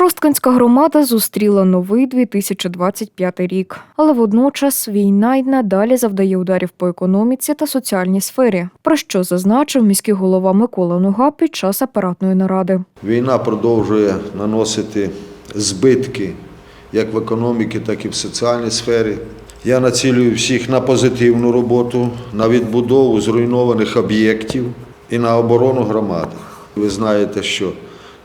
Шосткинська громада зустріла новий 2025 рік, але водночас війна й надалі завдає ударів по економіці та соціальній сфері. Про що зазначив міський голова Микола Нога під час апаратної наради. Війна продовжує наносити збитки як в економіці, так і в соціальній сфері. Я націлюю всіх на позитивну роботу, на відбудову зруйнованих об'єктів і на оборону громади. Ви знаєте, що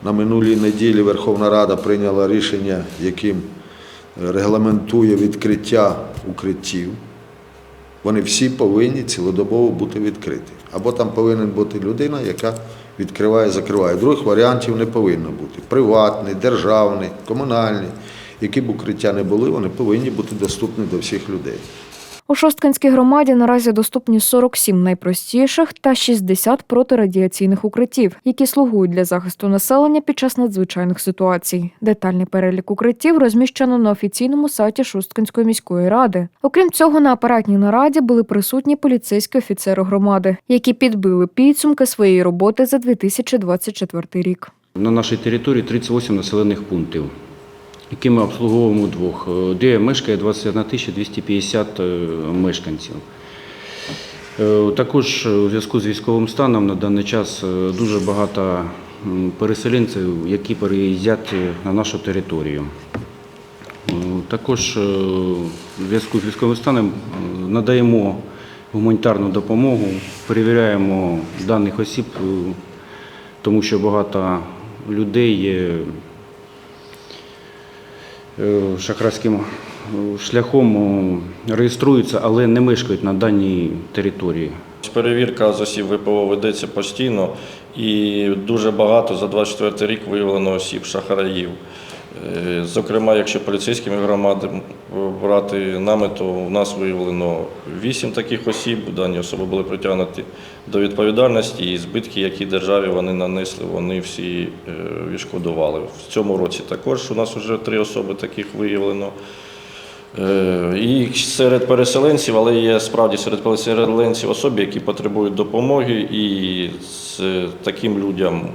на минулій неділі Верховна Рада прийняла рішення, яким регламентує відкриття укриттів. Вони всі повинні цілодобово бути відкриті. Або там повинна бути людина, яка відкриває, закриває. Других варіантів не повинно бути. Приватний, державний, комунальний. Які б укриття не були, вони повинні бути доступні до всіх людей. У Шосткинській громаді наразі доступні 47 найпростіших та 60 протирадіаційних укриттів, які слугують для захисту населення під час надзвичайних ситуацій. Детальний перелік укриттів розміщено на офіційному сайті Шосткинської міської ради. Окрім цього, на апаратній нараді були присутні поліцейські офіцери громади, які підбили підсумки своєї роботи за 2024 рік. На нашій території 38 населених пунктів, які ми обслуговуємо двох, е, де мешкає 21 250 е, мешканців. Е, Також у зв'язку з військовим станом на даний час дуже багато переселенців, які переїздять на нашу територію. Також в зв'язку з військовим станом надаємо гуманітарну допомогу, перевіряємо даних осіб, тому що багато людей е, шахрайським е, шляхом е, реєструються, але не мешкають на даній території. Перевірка з осіб ВПО ведеться постійно і дуже багато за 24 рік виявлено осіб шахраїв. Е, Зокрема, якщо поліцейськими громадами брати нами, то у нас виявлено 8 таких осіб. Дані особи були притягнуті до відповідальності і збитки, які державі вони нанесли, вони всі е, відшкодували. В цьому році також у нас вже три особи таких виявлено. Е, І серед переселенців, але є справді серед переселенців особи, які потребують допомоги, і з таким людям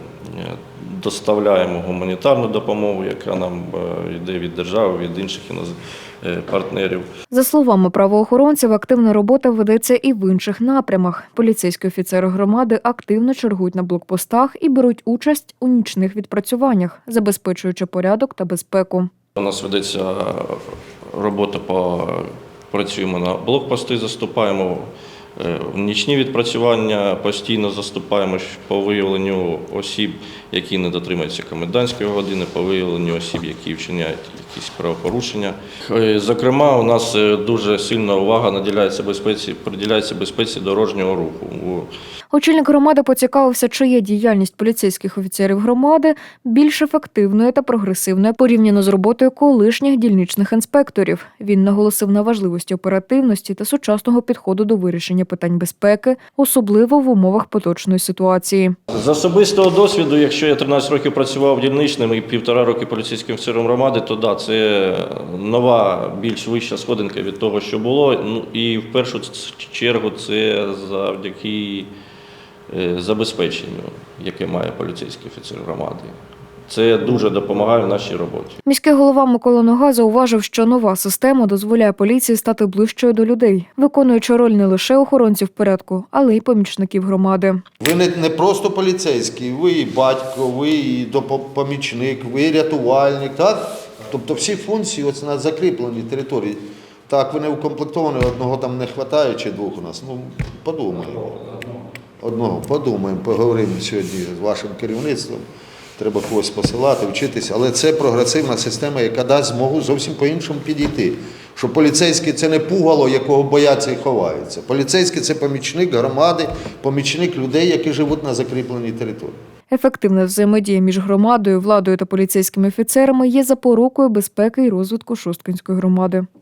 доставляємо гуманітарну допомогу, яка нам е, йде від держави, від інших е, партнерів. За словами правоохоронців, активна робота ведеться і в інших напрямах. Поліцейські офіцери громади активно чергують на блокпостах і беруть участь у нічних відпрацюваннях, забезпечуючи порядок та безпеку. У нас ведеться робота по працюємо на блокпости, заступаємо е, нічні відпрацювання, постійно заступаємо по виявленню осіб, які не дотримуються комендантської години, по виявленню осіб, які вчиняють якісь правопорушення. Е, Зокрема, у нас е, дуже сильна увага наділяється безпеці, приділяється безпеці дорожнього руху. Очільник громади поцікавився, чи є діяльність поліцейських офіцерів громади більш ефективною та прогресивною порівняно з роботою колишніх дільничних інспекторів. Він наголосив на важливості оперативності та сучасного підходу до вирішення питань безпеки, особливо в умовах поточної ситуації. З особистого досвіду, якщо я 13 років працював дільничним і півтора роки поліцейським офіцером громади, то да, це нова, більш вища сходинка від того, що було. Ну і в першу чергу це завдяки е, забезпеченню, яке має поліцейський офіцер громади. Це дуже допомагає в нашій роботі. Міський голова Микола Нога зауважив, що нова система дозволяє поліції стати ближчою до людей, виконуючи роль не лише охоронців порядку, але й помічників громади. Ви не, не просто поліцейський, ви і батько, ви і допомічник, ви і рятувальник, так? Тобто всі функції ось на закріпленій території. Так, ви не укомплектовані, одного там не вистачає чи двох у нас. Ну, подумаємо. Одного, подумаємо, поговоримо сьогодні з вашим керівництвом. Треба когось посилати, вчитися. Але це прогресивна система, яка дасть змогу зовсім по-іншому підійти. Що поліцейський це не пугало, якого бояться і ховаються. Поліцейський це помічник громади, помічник людей, які живуть на закріпленій території. Ефективна взаємодія між громадою, владою та поліцейськими офіцерами є запорукою безпеки і розвитку Шосткинської громади.